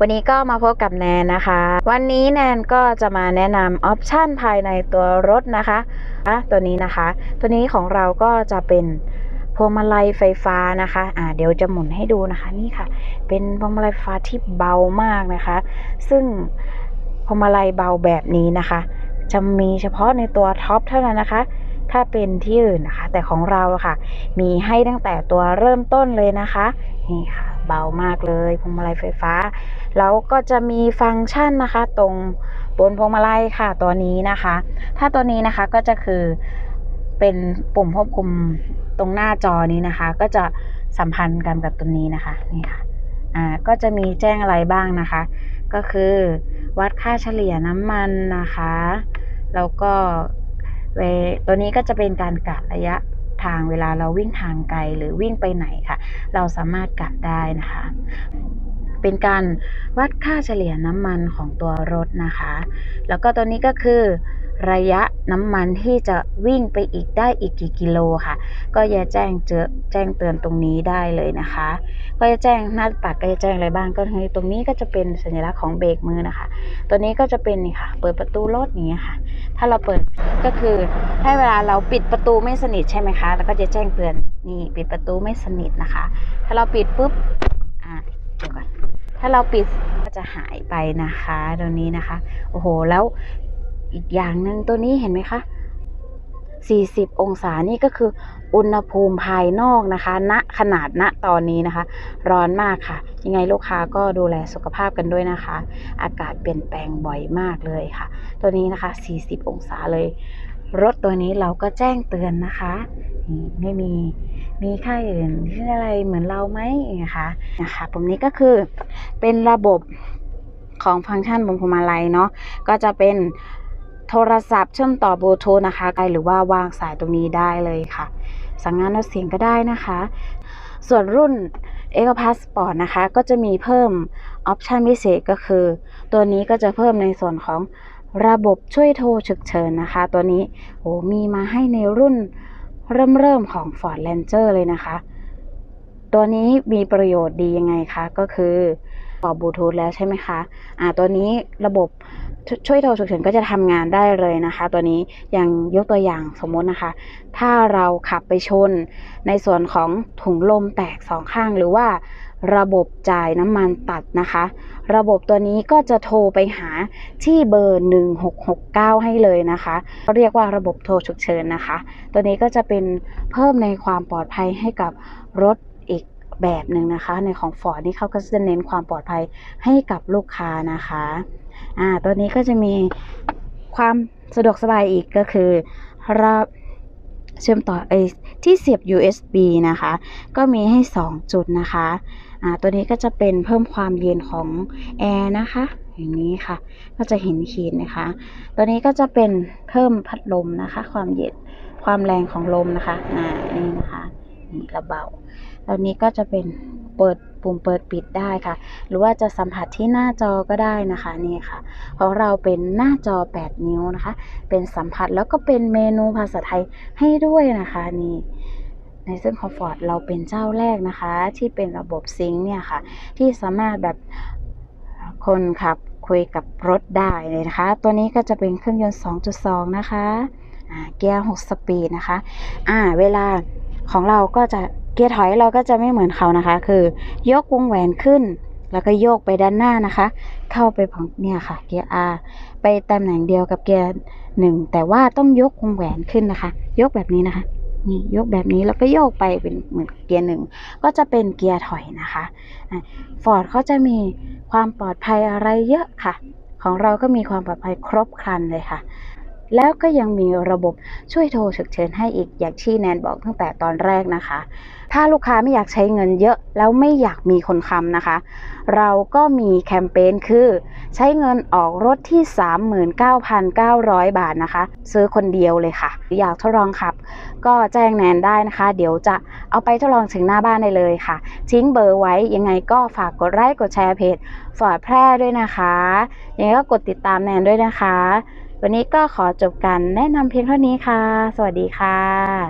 วันนี้ก็มาพบกับแนนนะคะ วันนี้แนนก็จะมาแนะนำออปชันภายในตัวรถนะคะอะตัวนี้นะคะ ตัวนี้ของเราก็จะเป็นพวงมาลัยไฟฟ้านะคะ อ่า เดี๋ยวจะหมุนให้ดูนะคะ นี่ค่ะ เป็นพวงมาลัยไฟฟ้าที่เบามากนะคะ ซึ่งพวงมาลัยเบาแบบนี้นะคะ จะมีเฉพาะในตัวท็อปเท่านั้นนะคะ ถ้าเป็นที่อื่นนะคะ แต่ของเราค่ะ มีให้ตั้งแต่ตัวเริ่มต้นเลยนะคะ นี่ค่ะ เบามากเลยพวงมาลัยไฟฟ้า แล้วก็จะมีฟังก์ชันนะคะ ตรงบนพวงมาลัยค่ะตัวนี้นะคะ ถ้าตัวนี้นะคะก็จะคือเป็นปุ่มควบคุมตรงหน้าจอนี้นะคะ ก็จะสัมพันธ์กันกับตัวนี้นะคะนี่ค่ะอ่าก็จะมีแจ้งอะไรบ้างนะคะ ก็คือวัดค่าเฉลี่ยน้ำมันนะคะ แล้วก็ตัวนี้ก็จะเป็นการกะระยะ ทางเวลาเราวิ่งทางไกลหรือวิ่งไปไหนค่ะ เราสามารถกะได้นะคะ เป็นการวัดค่าเฉลี่ยน้ำมันของตัวรถนะคะ แล้วก็ตัวนี้ก็คือ ระยะน้ำมันที่จะวิ่งไปอีกได้อีกกี่กิโลค่ะ ก็จะแจ้งเจอแจ้งเตือนตรงนี้ได้เลยนะคะ ก็จะแจ้งหน้าปัดก็จะแจ้งอะไรบ้างก็คือตรงนี้ก็จะเป็นสัญลักษณ์ของเบรกมือนะคะ ตัวนี้ก็จะเป็นนี่ค่ะ เปิดประตูรถนี้ค่ะ ถ้าเราเปิดก็คือให้เวลาเราปิดประตูไม่สนิทใช่ไหมคะ แล้วก็จะแจ้งเตือนนี่ปิดประตูไม่สนิทนะคะ ถ้าเราปิดปุ๊บอะเดี๋ยวก่อนถ้าเราปิดก็จะหายไปนะคะตรงนี้นะคะ โอ้โห แล้ว อีกอย่างหนึ่งตัวนี้เห็นไหมคะ 40 องศานี่ก็คืออุณหภูมิภายนอกนะคะ ณ ขนาดณตอนนี้นะคะ ร้อนมากค่ะ ยังไงลูกค้าก็ดูแลสุขภาพกันด้วยนะคะ อากาศเปลี่ยนแปลงบ่อยมากเลยค่ะ ตัวนี้นะคะ 40 องศาเลย รถตัวนี้เราก็แจ้งเตือนนะคะนี่ไม่มีมีค่าอื่นที่อะไรเหมือนเราไหมนะคะนะคะปุ่มนี้ก็คือเป็นระบบของฟังก์ชันบนพวงมาลัยเนาะก็จะเป็น โทรศัพท์เชื่อมต่อบลูทูธนะคะไกลหรือว่าวางสายตรงนี้ได้เลยค่ะ สั่งงานลดเสียงก็ได้นะคะ ส่วนรุ่น e c o p a s Sport นะคะ ก็จะมีเพิ่มออปชันพิเศษก็คือ ตัวนี้ก็จะเพิ่มในส่วนของระบบช่วยโทรฉุกเฉินนะคะ ตัวนี้โอ้มีมาให้ในรุ่นเริ่มเริ่มของ Ford Ranger เลยนะคะ ตัวนี้มีประโยชน์ดียังไงคะ ก็คือต่อบลูทูธแล้วใช่ไหมคะ อ่า ตัวนี้ระบบ ช่วยโทรฉุกเฉินก็จะทำงานได้เลยนะคะ ตัวนี้อย่างยกตัวอย่างสมมตินะคะ ถ้าเราขับไปชนในส่วนของถุงลมแตกสองข้างหรือว่าระบบจ่ายน้ำมันตัดนะคะ ระบบตัวนี้ก็จะโทรไปหาที่เบอร์ 1669 ให้เลยนะคะเรียกว่าระบบโทรฉุกเฉินนะคะ ตัวนี้ก็จะเป็นเพิ่มในความปลอดภัยให้กับรถอีกแบบหนึ่งนะคะ ในของ Ford นี่เขาก็จะเน้นความปลอดภัยให้กับลูกค้านะคะ อ่าตัวนี้ก็จะมีความสะดวกสบายอีกก็คือรับเชื่อมต่อไอที่เสียบ USB นะคะ ก็มีให้ 2 จุดนะคะอ่าตัวนี้ก็จะเป็นเพิ่มความเย็นของแอร์นะคะอย่างนี้ค่ะ ก็จะเห็นขีดนะคะ ตัวนี้ก็จะเป็นเพิ่มพัดลมนะคะ ความเย็นความแรงของลมนะคะอ่านี่นะคะนี่ระเบา ตัวนี้ก็จะเป็นเปิดปุ่มเปิดปิดได้ค่ะ หรือว่าจะสัมผัสที่หน้าจอก็ได้นะคะนี่ค่ะของเราเป็นหน้าจอ 8 นิ้วนะคะ เป็นสัมผัสแล้วก็เป็นเมนูภาษาไทยให้ด้วยนะคะนี่ในซึ่งของ Ford เราเป็นเจ้าแรกนะคะ ที่เป็นระบบซิงค์เนี่ยค่ะ ที่สามารถแบบคนขับคุยกับรถได้เลยนะคะ ตัวนี้ก็จะเป็นเครื่องยนต์ 2.2 นะคะเกียร์ 6 สปีดนะคะ อ่า เวลา ของเราก็จะเกียร์ถอยเราก็จะไม่เหมือนเขานะคะ คือยกวงแหวนขึ้น แล้วก็โยกไปด้านหน้านะคะ เข้าไปของเนี่ยค่ะเกียร์ R ไปตำแหน่งเดียวกับเกียร์หนึ่งแต่ว่าต้องยกวงแหวนขึ้นนะคะ ยกแบบนี้นะคะนี่ยกแบบนี้แล้วก็โยกไปเป็นเหมือนเกียร์หนึ่งก็จะเป็นเกียร์ถอยนะคะฟอร์ดเขาจะมีความปลอดภัยอะไรเยอะค่ะ ของเราก็มีความปลอดภัยครบครันเลยค่ะ แล้วก็ยังมีระบบช่วยโทรฉุกเฉินให้อีกอย่างที่แนนบอกตั้งแต่ตอนแรกนะคะ ถ้าลูกค้าไม่อยากใช้เงินเยอะ แล้วไม่อยากมีคนค้ำนะคะ เราก็มีแคมเปญคือใช้เงินออกรถที่ 39,900 บาทนะคะ ซื้อคนเดียวเลยค่ะ อยากทดลองขับ ก็แจ้งแนนได้นะคะ เดี๋ยวจะเอาไปทดลองถึงหน้าบ้านได้เลยค่ะ ทิ้งเบอร์ไว้ยังไงก็ฝากกดไลค์กดแชร์เพจฟอดแพร่ด้วยนะคะยังไงก็กดติดตามแนนด้วยนะคะ วันนี้ก็ขอจบกันแนะนำเพียงเท่านี้ค่ะ สวัสดีค่ะ